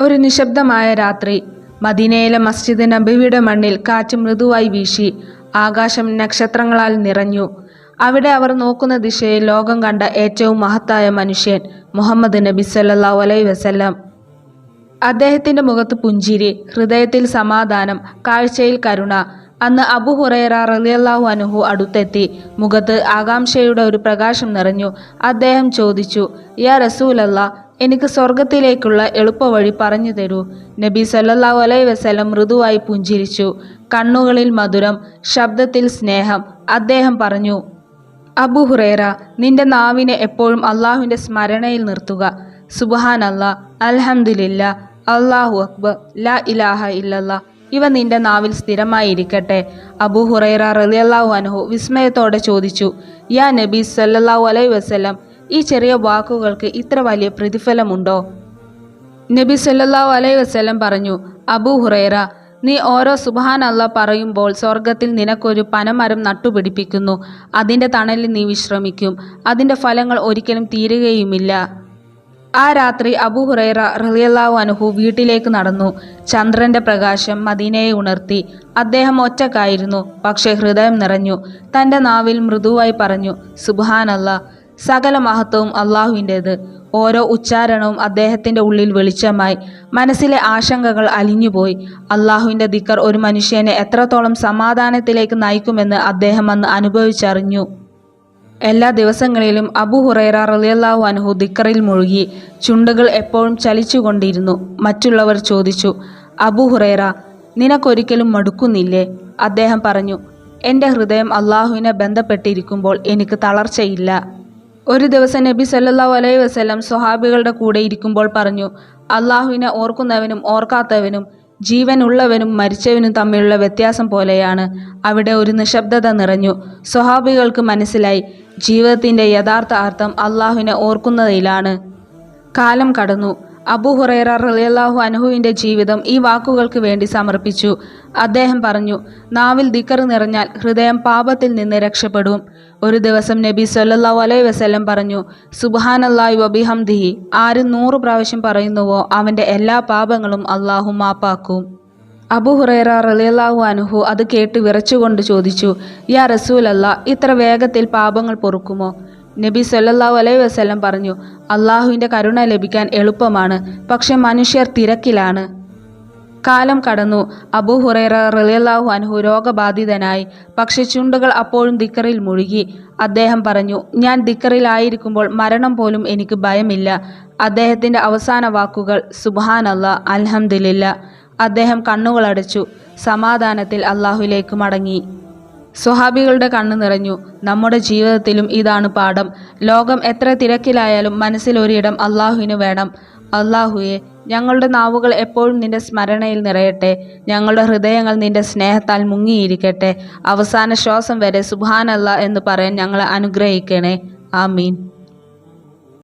ഒരു നിശബ്ദമായ രാത്രി. മദീനയിലെ മസ്ജിദ് നബിയുടെ മണ്ണിൽ കാറ്റ് മൃദുവായി വീശി. ആകാശം നക്ഷത്രങ്ങളാൽ നിറഞ്ഞു. അവിടെ അവർ നോക്കുന്ന ദിശയിൽ ലോകം കണ്ട ഏറ്റവും മഹത്തായ മനുഷ്യൻ മുഹമ്മദ് നബി സല്ലല്ലാഹു അലൈഹി വസല്ലം. അദ്ദേഹത്തിന്റെ മുഖത്ത് പുഞ്ചിരി ഹൃദയത്തിൽ സമാധാനം കാഴ്ചയിൽ കരുണ. അന്ന് അബു ഹുറൈറ റളിയല്ലാഹു അൻഹു അടുത്തെത്തി. മുഖത്ത് ആകാംക്ഷയുടെ ഒരു പ്രകാശം നിറഞ്ഞു. അദ്ദേഹം ചോദിച്ചു യാ റസൂലല്ല എനിക്ക് സ്വർഗത്തിലേക്കുള്ള എളുപ്പവഴി പറഞ്ഞു തരൂ. നബി സല്ലല്ലാഹു അലൈഹി വസല്ലം മൃദുവായി പുഞ്ചിരിച്ചു. കണ്ണുകളിൽ മധുരം ശബ്ദത്തിൽ സ്നേഹം. അദ്ദേഹം പറഞ്ഞു അബു ഹുറേറ നിന്റെ നാവിനെ എപ്പോഴും അള്ളാഹുവിന്റെ സ്മരണയിൽ നിർത്തുക. സുബഹാൻ അല്ലാ അൽഹംദുലില്ല അള്ളാഹു അക്ബർ ലാ ഇലാഹ ഇല്ലല്ലാ. ഇവ നിന്റെ നാവിൽ സ്ഥിരമായി ഇരിക്കട്ടെ അബു ഹുറൈറ റളിയല്ലാഹു അൻഹു വിസ്മയത്തോടെ ചോദിച്ചു യാ നബി സല്ലല്ലാഹു അലൈഹി വസല്ലം ഈ ചെറിയ വാക്കുകൾക്ക് ഇത്ര വലിയ പ്രതിഫലമുണ്ടോ? നബി സല്ലല്ലാഹു അലൈഹി വസല്ലം പറഞ്ഞു അബൂ ഹുറൈറ നീ ഓരോ സുബാൻ അല്ല പറയുമ്പോൾ സ്വർഗത്തിൽ നിനക്കൊരു പനമരം നട്ടുപിടിപ്പിക്കുന്നു. അതിന്റെ തണലിൽ നീ വിശ്രമിക്കും. അതിന്റെ ഫലങ്ങൾ ഒരിക്കലും തീരുകയുമില്ല. ആ രാത്രി അബു ഹുറൈറ റളിയല്ലാഹു അനുഹു വീട്ടിലേക്ക് നടന്നു. ചന്ദ്രന്റെ പ്രകാശം മദീനയെ ഉണർത്തി. അദ്ദേഹം ഒറ്റക്കായിരുന്നു പക്ഷേ ഹൃദയം നിറഞ്ഞു. തന്റെ നാവിൽ മൃദുവായി പറഞ്ഞു സുബ്ഹാനല്ലാ സകല മഹത്വവും അള്ളാഹുവിന്റേത്. ഓരോ ഉച്ചാരണവും അദ്ദേഹത്തിന്റെ ഉള്ളിൽ വെളിച്ചമായി. മനസ്സിലെ ആശങ്കകൾ അലിഞ്ഞുപോയി. അള്ളാഹുവിന്റെ ദിക്കർ ഒരു മനുഷ്യനെ എത്രത്തോളം സമാധാനത്തിലേക്ക് നയിക്കുമെന്ന് അദ്ദേഹം അന്ന് അനുഭവിച്ചറിഞ്ഞു. എല്ലാ ദിവസങ്ങളിലും അബു ഹുറൈറ റലിയല്ലാഹു അനുഹു ദിക്കറിൽ മുഴുകി ചുണ്ടുകൾ എപ്പോഴും ചലിച്ചുകൊണ്ടിരുന്നു. മറ്റുള്ളവർ ചോദിച്ചു അബു ഹുറൈറ നിനക്കൊരിക്കലും മടുക്കുന്നില്ലേ? അദ്ദേഹം പറഞ്ഞു എന്റെ ഹൃദയം അള്ളാഹുവിനെ ബന്ധപ്പെട്ടിരിക്കുമ്പോൾ എനിക്ക് തളർച്ചയില്ല. ഒരു ദിവസം നബി സല്ലല്ലാഹു അലൈഹി വസല്ലം സ്വഹാബികളുടെ കൂടെ ഇരിക്കുമ്പോൾ പറഞ്ഞു അള്ളാഹുവിനെ ഓർക്കുന്നവനും ഓർക്കാത്തവനും ജീവനുള്ളവനും മരിച്ചവനും തമ്മിലുള്ള വ്യത്യാസം പോലെയാണ്. അവിടെ ഒരു നിശബ്ദത നിറഞ്ഞു. സ്വഹാബികൾക്ക് മനസ്സിലായി ജീവിതത്തിന്റെ യഥാർത്ഥ അർത്ഥം അള്ളാഹുവിനെ ഓർക്കുന്നതിലാണ്. കാലം കടന്നു. അബു ഹുറൈറ റളിയല്ലാഹു അൻഹുവിന്റെ ജീവിതം ഈ വാക്കുകൾക്ക് വേണ്ടി സമർപ്പിച്ചു. അദ്ദേഹം പറഞ്ഞു നാവിൽ ദിക്കർ നിറഞ്ഞാൽ ഹൃദയം പാപത്തിൽ നിന്ന് രക്ഷപ്പെടും. ഒരു ദിവസം നബി സല്ലാഹു അലൈഹി വസ്ലം പറഞ്ഞു സുബ്ഹാനല്ലാഹി വബിഹംദിഹി ആര് നൂറ് പ്രാവശ്യം പറയുന്നുവോ അവന്റെ എല്ലാ പാപങ്ങളും അള്ളാഹു മാപ്പാക്കും. അബു ഹുറൈറ റളിയല്ലാഹു അൻഹു അത് കേട്ട് വിറച്ചുകൊണ്ട് ചോദിച്ചു യാ റസൂലല്ല ഇത്ര വേഗത്തിൽ പാപങ്ങൾ പൊറുക്കുമോ? നബി സല്ലല്ലാഹു അലൈഹി വസല്ലം പറഞ്ഞു അള്ളാഹുവിന്റെ കരുണ ലഭിക്കാൻ എളുപ്പമാണ് പക്ഷെ മനുഷ്യർ തിരക്കിലാണ്. കാലം കടന്നു അബൂ ഹുറൈറ റളിയല്ലാഹു അൻഹു രോഗബാധിതനായി പക്ഷെ ചുണ്ടുകൾ അപ്പോഴും ദിക്കറിൽ മുഴുകി. അദ്ദേഹം പറഞ്ഞു ഞാൻ ദിക്കറിലായിരിക്കുമ്പോൾ മരണം പോലും എനിക്ക് ഭയമില്ല. അദ്ദേഹത്തിന്റെ അവസാന വാക്കുകൾ സുബ്ഹാനല്ല അൽഹംദുലില്ല. അദ്ദേഹം കണ്ണുകളടച്ചു. സമാധാനത്തിൽ അള്ളാഹുലേക്ക് മടങ്ങി. സ്വഹാബികളുടെ കണ്ണു നിറഞ്ഞു. നമ്മുടെ ജീവിതത്തിലും ഇതാണ് പാഠം. ലോകം എത്ര തിരക്കിലായാലും മനസ്സിൽ ഒരിടം അള്ളാഹുവിന് വേണം. അള്ളാഹുയെ ഞങ്ങളുടെ നാവുകൾ എപ്പോഴും നിന്റെ സ്മരണയിൽ നിറയട്ടെ. ഞങ്ങളുടെ ഹൃദയങ്ങൾ നിന്റെ സ്നേഹത്താൽ മുങ്ങിയിരിക്കട്ടെ. അവസാന ശ്വാസം വരെ സുബാനല്ല എന്ന് പറയാൻ ഞങ്ങളെ അനുഗ്രഹിക്കണേ. ആമീൻ.